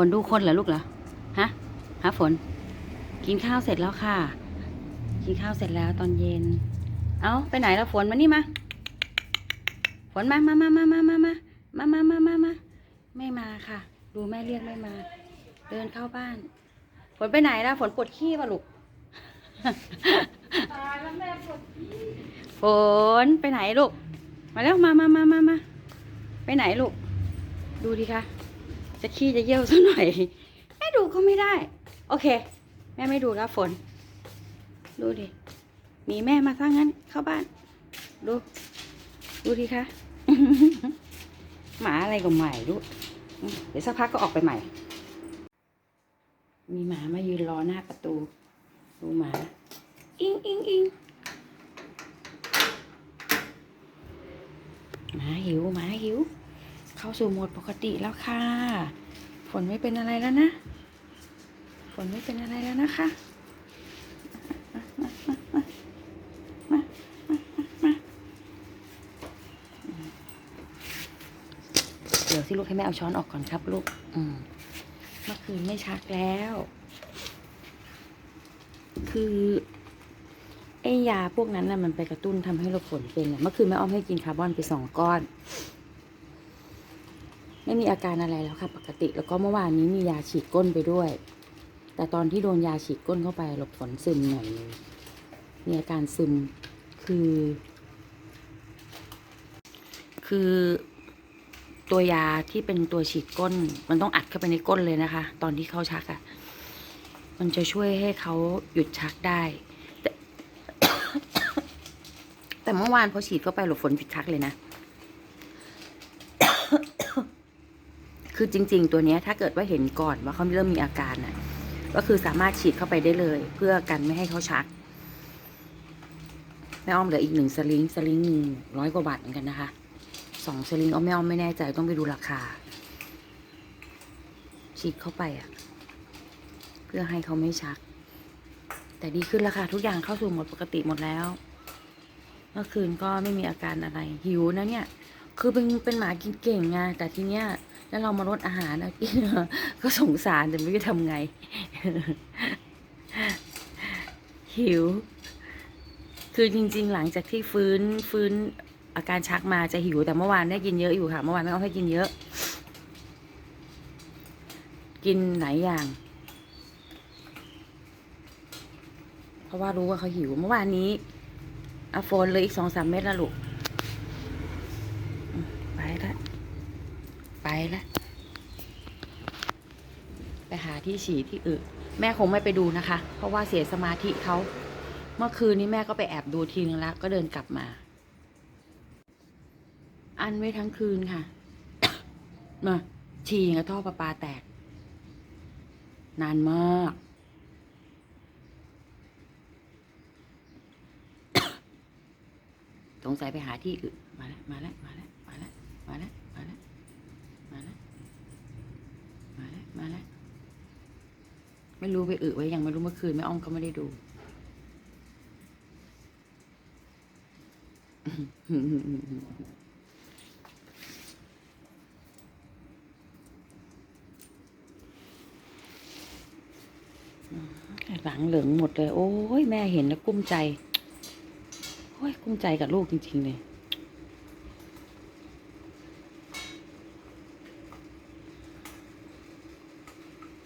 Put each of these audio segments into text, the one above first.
ฝนดูคนเหรอลูกเหรอฮะฮะฝน กินข้าวเสร็จแล้วค่ะ กินข้าวเสร็จแล้วตอนเย็น เอาไปไหนแล้วฝนมานี่มาฝนมามามามามามามามามามามามาไม่มาค่ะ ดูแม่เรียกไม่มา เดินเข้าบ้าน ฝนไปไหนแล้วฝนปวดขี้ป่ะลูกตายแล้วแม่ปวดขี้ฝนไปไหนลูก มาแล้วมามามามามาไปไหนลูก ดูดิคะ จะขี้จะเยี่ยวซะหน่อยแม่ดูก็ไม่ได้ โอเค แม่ไม่ดูแล้วฝน ดูดิหนีแม่มาซะงั้น เข้าบ้าน ดู ดูดิคะหมาอะไรก็ใหม่ลูเดี๋ยวสักพักก็ออกไปใหม่ มีหมามายืนรอหน้าประตู ดูหมา อิงอิงอิงหมาหิวหมาหิว เข้าสู่โหมดปกติแล้วค่ะ ฝนไม่เป็นอะไรแล้วนะ ฝนไม่เป็นอะไรแล้วนะคะมามามามามามาเดี๋ยวสิลูกให้แม่เอาช้อนออกก่อนครับลูก อืมเมื่อคืนไม่ชักแล้ว คือไอ้ยาพวกนั้นน่ะมันไปกระตุ้นทำให้เราฝนเป็นน่ะเมื่อคืนแม่อ้อมให้กินคาร์บอนไปสองก้อน ไม่มีอาการอะไรแล้วค่ะ ปกติ แล้วก็เมื่อวานนี้มียาฉีดก้นไปด้วย แต่ตอนที่โดนยาฉีดก้นเข้าไปหลบฝนซึมหน่อยมีอาการซึมคือ คือตัวยาที่เป็นตัวฉีดก้น มันต้องอัดเข้าไปในก้นเลยนะคะ ตอนที่เขาชักอะ่ะ มันจะช่วยให้เขาหยุดชักได้ แต่แต่เมื่อวานพอฉีดเข้าไปหลบฝนหยุดชักเลยนะ คือจริง ๆ ตัวนี้ถ้าเกิดว่าเห็นก่อนว่าเขาเริ่มมีอาการน่ะ ก็คือสามารถฉีดเข้าไปได้เลย เพื่อกันไม่ให้เขาชักแม่อ้อมเหลืออีกหนึ่งสลิงสลิงหนึ่งร้อยกว่าบาทเหมือนกันนะคะสองสลิงอ้อมแม่อ้อมไม่แน่ใจต้องไปดูราคา ฉีดเข้าไปอะ เพื่อให้เขาไม่ชัก แต่ดีขึ้นแล้วค่ะทุกอย่างเข้าสู่หมดปกติหมดแล้ว เมื่อคืนก็ไม่มีอาการอะไรหิวนะเนี่ย คือเป็นเป็นหมากินเก่งไงแต่ทีเนี้ย แล้วเรามาลดอาหารนะกินก็สงสารแต่ไม่รู้จะทำไง หิว คือจริง ๆ หลังจากที่ฟื้นฟื้นอาการชักมาจะหิวแต่เมื่อวานได้กินเยอะอยู่ค่ะ เมื่อวานไม่เอาให้กินเยอะ กินหลายอย่าง เพราะว่ารู้ว่าเขาหิวเมื่อวานนี้อโฟนเลยอีกสองสามเม็ดละลูกอืมไปละ ไปละไปหาที่ฉี่ที่อึแม่คงไม่ไปดูนะคะ เพราะว่าเสียสมาธิเขา เมื่อคืนนี้แม่ก็ไปแอบดูทีนึงแล้วก็เดินกลับมา อันไว้ทั้งคืนค่ะมาฉี่กับท่อประปาแตก นานมาก สงสัยไปหาที่อื่นมาแล้ว มาแล้ว มาแล้ว มาแล้ว มาแล้ว มาแล้ว มาแล้ว มาแล้ว มาแล้ว ไม่รู้ไปอึไว้ยังไม่รู้เมื่อคืนแม่อ้อมก็ไม่ได้ดูหลังเหลืองหมดเลย โอ้ยแม่เห็นแล้วกุ้มใจ โอ้ยกุ้มใจกับลูกจริง ๆ เลย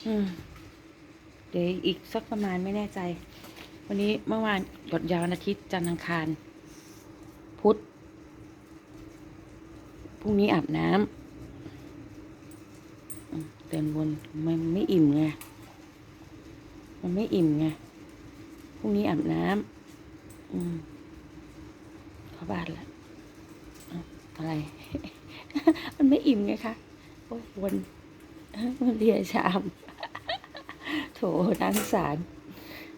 อืม เดี๋ยวอีกสักประมาณไม่แน่ใจ วันนี้เมื่อวานหยดยาวอาทิตย์จันทร์อังคาร พุธพรุ่งนี้อาบน้ำเตือนวนมันไม่อิ่มไงมันไม่อิ่มไงพรุ่งนี้อาบน้ำอืมเข้าบ้านละอะไร มันไม่อิ่มไงคะโอ้ยวนมันเลียชาม โถน่าสงสาร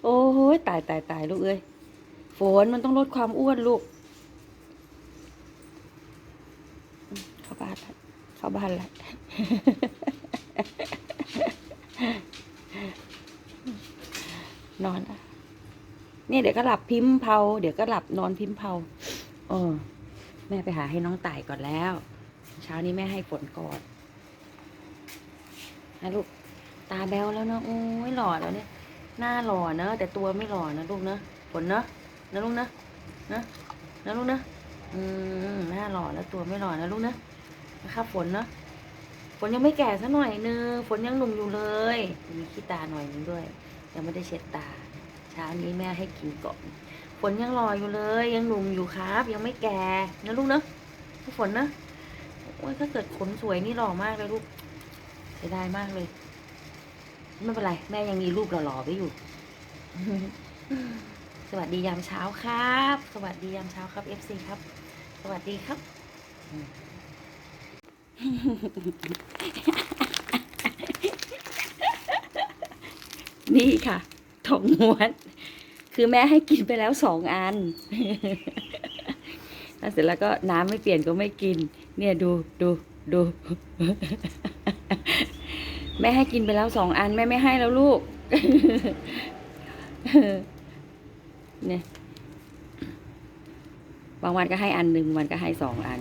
โอ้ยตายตายตายลูกเอ้ยฝนมันต้องลดความอ้วนลูก เข้าบ้านละเข้าบ้านละนอนละเนี่ยเดี๋ยวก็หลับพิมพ์เผาเดี๋ยวก็หลับนอนพิมพ์เผาเออ แม่ไปหาให้น้องต่ายก่อนแล้ว เช้านี้แม่ให้ฝนก่อนนะลูก ตาแบวแล้วเนาะโอ้ยหล่อแล้วเนี่ย หน้าหล่อเนอะแต่ตัวไม่หล่อนะลูกเนอะฝนเนอะนะลูกนะนะนะลูกนะอืมหน้าหล่อแล้วตัวไม่หล่อนะลูกนะนะครับฝนเนอะฝนยังไม่แก่ซะหน่อยนึงฝนยังหนุ่มอยู่เลย มีขี้ตาหน่อยนึงด้วย ยังไม่ได้เช็ดตาเช้านี้แม่ให้กินก่อนฝนยังหล่ออยู่เลย ยังหนุ่มอยู่ครับ ยังไม่แก่นะลูกเนอะฝนนะโอ้ยถ้าเกิดขนสวยนี่หล่อมากเลยลูกเสียดายมากเลย ไม่เป็นไร แม่ยังมีรูปหล่อๆไว้อยู่ สวัสดียามเช้าครับ สวัสดียามเช้าครับ FC ครับ สวัสดีครับ นี่ค่ะทงม้วน คือแม่ให้กินไปแล้วสองอันแล้วเสร็จแล้วก็น้ำไม่เปลี่ยนก็ไม่กิน เนี่ยดูดูดู แม่ให้กินไปแล้วสองอันแม่ไม่ให้แล้วลูก เนี่ย บางวันก็ให้อันหนึ่งวันก็ให้สองอัน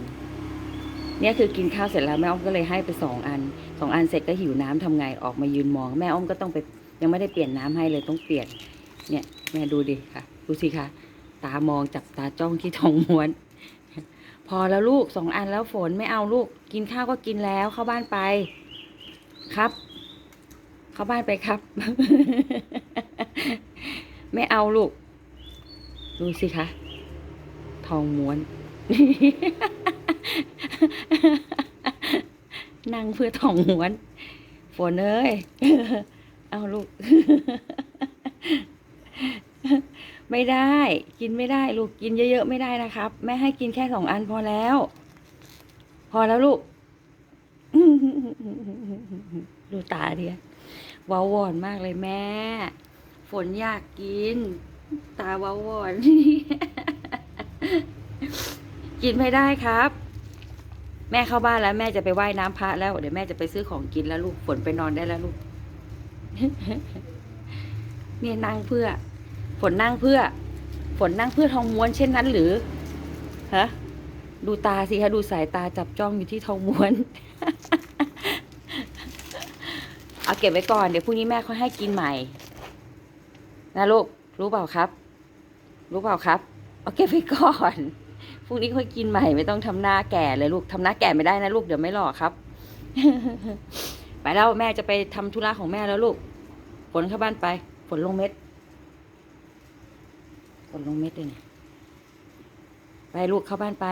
เนี่ยคือกินข้าวเสร็จแล้วแม่อ้อมก็เลยให้ไปสองอันสองอันเสร็จก็หิวน้ำทำไงออกมายืนมอง แม่อ้อมก็ต้องไปยังไม่ได้เปลี่ยนน้ำให้เลยต้องเปลี่ยน เนี่ยแม่ดูดิค่ะ ดูสิคะตามองจับตาจ้องที่ทองม้วน พอแล้วลูกสองอันแล้วฝนไม่เอาลูก กินข้าวก็กินแล้วเข้าบ้านไป ครับ เข้าบ้านไปครับ ไม่เอาลูก ดูสิคะ ทองม้วน นั่งเพื่อทองม้วน ฝนเอ้ย เอาลูก ไม่ได้ กินไม่ได้ ลูก กินเยอะๆไม่ได้นะครับ แม่ให้กินแค่สองอันพอแล้ว พอแล้วลูก ดูตาเดียวาววอนมากเลยแม่ ฝนอยากกิน ตาวาววอน กินไม่ได้ครับ แม่เข้าบ้านแล้ว แม่จะไปว่ายน้ำพระแล้ว เดี๋ยวแม่จะไปซื้อของกินแล้วลูก ฝนไปนอนได้แล้วลูกเนี่ยนั่งเพื่อ ฝนนั่งเพื่อ ฝนนั่งเพื่อทองม้วนเช่นนั้นหรือ ฮะ ดูตาสิคะดูสายตาจับจ้องอยู่ที่ทองม้วน ก็บไว้ก่อนเดี๋ยวพรุ่งนี้แม่ค่อยให้กินใหม่ นะลูกรู้เปล่าครับ รู้เปล่าครับเอาเก็บไว้ก่อนพรุ่งนี้ค่อยกินใหม่ไม่ต้องทำหน้าแก่เลยลูกทำหน้าแก่ไม่ได้นะลูกเดี๋ยวไม่หล่อครับ ไปแล้วแม่จะไปทำธุระของแม่แล้วลูกฝนเข้าบ้านไปฝนลงเม็ดฝนลงเม็ดเลยเนี่ยไปลูกเข้าบ้านไป